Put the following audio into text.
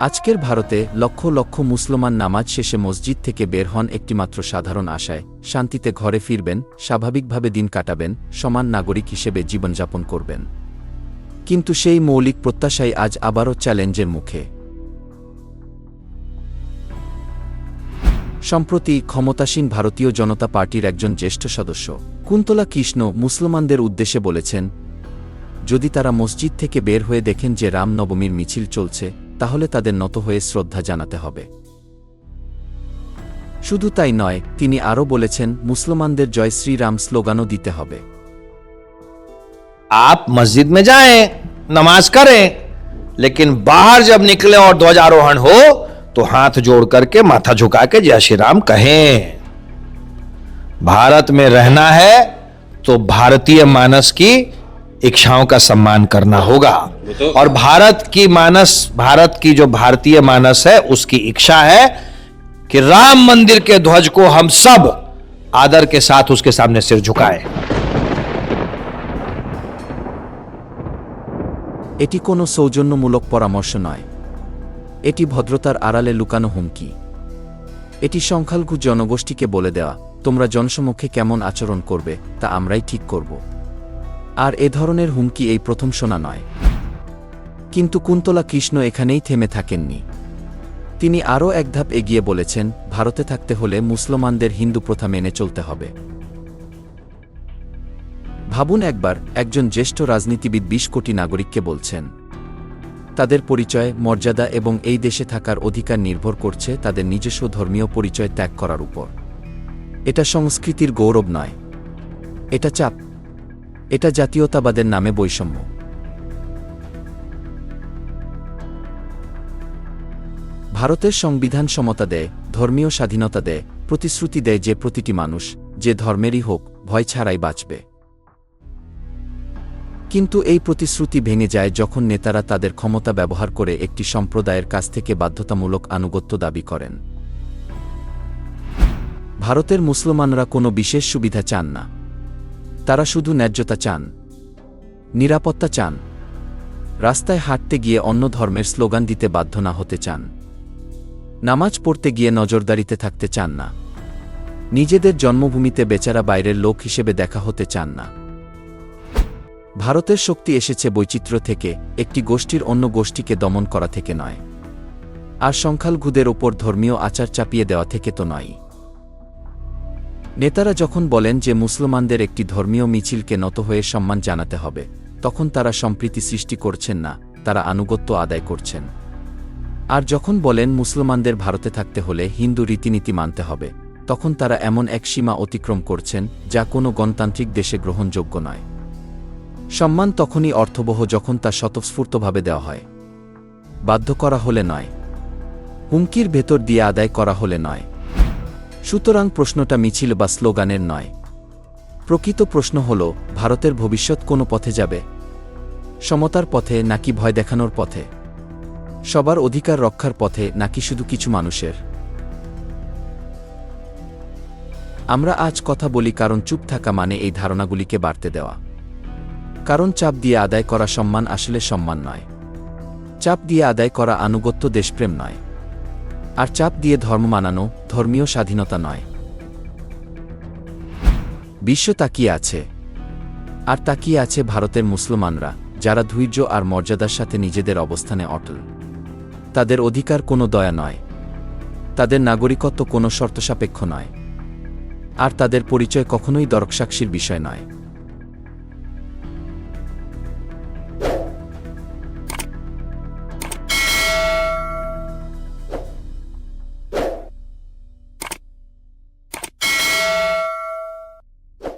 আজকের ভারতে লক্ষ লক্ষ মুসলমান নামাজ শেষে মসজিদ থেকে বের হন একটিমাত্র সাধারণ আশায়। শান্তিতে ঘরে ফিরবেন, স্বাভাবিকভাবে দিন কাটাবেন, সমান নাগরিক হিসেবে জীবনযাপন করবেন। কিন্তু সেই মৌলিক প্রত্যাশাই আজ আবারও চ্যালেঞ্জের মুখে। সম্প্রতি ক্ষমতাসীন ভারতীয় জনতা পার্টির একজন জ্যেষ্ঠ সদস্য কুন্তলা কৃষ্ণ মুসলমানদের উদ্দেশ্যে বলেছেন যদি তারা মসজিদ থেকে বের হয়ে দেখেন যে রামনবমীর মিছিল চলছে তাহলে তাদের নত হয়ে শ্রদ্ধা জানাতে হবে শুধু তাই নয় তিনি আরও বলেছেন মুসলমানদের জয় শ্রীরাম স্লোগানও দিতে হবে आप मस्जिद में जाएं नमाज करें लेकिन बाहर जब निकले और ध्वजारोहण हो तो हाथ जोड़ करके माथा झुका के जय श्री राम कहें भारत में रहना है तो भारतीय मानस की इच्छाओं का सम्मान करना होगा और भारत की मानस भारत की जो भारतीय मानस है उसकी इच्छा है कि राम मंदिर के ध्वज को हम सब आदर के साथ उसके सामने सिर झुकाएं এটি কোনো সৌজন্যমূলক পরামর্শ নয় এটি ভদ্রতার আড়ালে লুকানো হুমকি এটি সংখ্যালঘু জনগোষ্ঠীকে বলে দেওয়া তোমরা জনসমক্ষে কেমন আচরণ করবে, তা আমরাই ঠিক করব। আর এ ধরনের হুমকি এই প্রথম শোনা নয়। কিন্তু কুন্তলা কৃষ্ণ এখানেই থেমে থাকেননি। তিনি আরও এক ধাপ এগিয়ে বলেছেন, ভারতে থাকতে হলে মুসলমানদের হিন্দু প্রথা মেনে চলতে হবে। ভাবুন একবার, একজন জ্যেষ্ঠ রাজনীতিবিদ বিশ কোটি নাগরিককে বলছেন, তাদের পরিচয়, মর্যাদা এবং এই দেশে থাকার অধিকার নির্ভর করছে তাদের নিজস্ব ধর্মীয় পরিচয় ত্যাগ করার উপর। এটা সংস্কৃতির গৌরব নয়। এটা চাপ। এটা জাতীয়তাবাদের নামে বৈষম্য। ভারতের সংবিধান সমতা দেয়, ধর্মীয় স্বাধীনতা দেয়, প্রতিশ্রুতি দেয় যে প্রতিটি মানুষ, যে ধর্মেরই হোক, ভয় ছাড়াই বাঁচবে। কিন্তু এই প্রতিশ্রুতি ভেঙে যায় যখন নেতারা তাদের ক্ষমতা ব্যবহার করে একটি সম্প্রদায়ের কাছ থেকে বাধ্যতামূলক আনুগত্য দাবি করেন। ভারতের মুসলমানরা কোনো বিশেষ সুবিধা চান না। তারা শুধু ন্যায্যতা চান। নিরাপত্তা চান। রাস্তায় হাঁটতে গিয়ে অন্য ধর্মের স্লোগান দিতে বাধ্য না হতে চান। নামাজ পড়তে গিয়ে নজরদারিতে থাকতে চান না। নিজেদের জন্মভূমিতে বেচারা বাইরের লোক হিসেবে দেখা হতে চান না। ভারতের শক্তি এসেছে বৈচিত্র্য থেকে, একটি গোষ্ঠীর অন্য গোষ্ঠীকে দমন করা থেকে নয়। আর সংখ্যালঘুদের ওপর ধর্মীয় আচার চাপিয়ে দেওয়া থেকে তো নয় নেতারা যখন বলেন যে মুসলমানদের একটি ধর্মীয় মিছিলকে নত হয়ে সম্মান জানাতে হবে, তখন তারা সম্প্রীতি সৃষ্টি করছেন না, তারা আনুগত্য আদায় করছেন। আর যখন বলেন মুসলমানদের ভারতে থাকতে হলে হিন্দু রীতিনীতি মানতে হবে, তখন তারা এমন এক সীমা অতিক্রম করছেন, যা কোনো গণতান্ত্রিক দেশে গ্রহণযোগ্য নয়। সম্মান তখনই অর্থবহ যখন তা স্বতঃস্ফূর্তভাবে দেওয়া হয়। বাধ্য করা হলে নয়। হুমকির ভেতর দিয়ে আদায় করা হলে নয়। সুতরাং প্রশ্নটা মিছিল বা স্লোগানের নয়। প্রকৃত প্রশ্ন হল, ভারতের ভবিষ্যৎ কোনো পথে যাবে? সমতার পথে নাকি ভয় দেখানোর পথে? সবার অধিকার রক্ষার পথে নাকি শুধু কিছু মানুষের? আমরা আজ কথা বলি কারণ চুপ থাকা মানে এই ধারণাগুলিকে বাড়তে দেওয়া। কারণ চাপ দিয়ে আদায় করা সম্মান আসলে সম্মান নয়। চাপ দিয়ে আদায় করা আনুগত্য দেশপ্রেম নয়। আর চাপ দিয়ে ধর্ম মানানো ধর্মীয় স্বাধীনতা নয়। বিশ্ব তাকিয়ে আছে। আর তাকিয়ে আছে ভারতের মুসলমানরা, যারা ধৈর্য আর মর্যাদার সাথে নিজেদের অবস্থানে অটল। তাদের অধিকার কোনো দয়া নয়। তাদের নাগরিকত্ব কোনো শর্তসাপেক্ষ নয়। আর তাদের পরিচয় কখনোই দরকসাক্ষীর বিষয় নয়।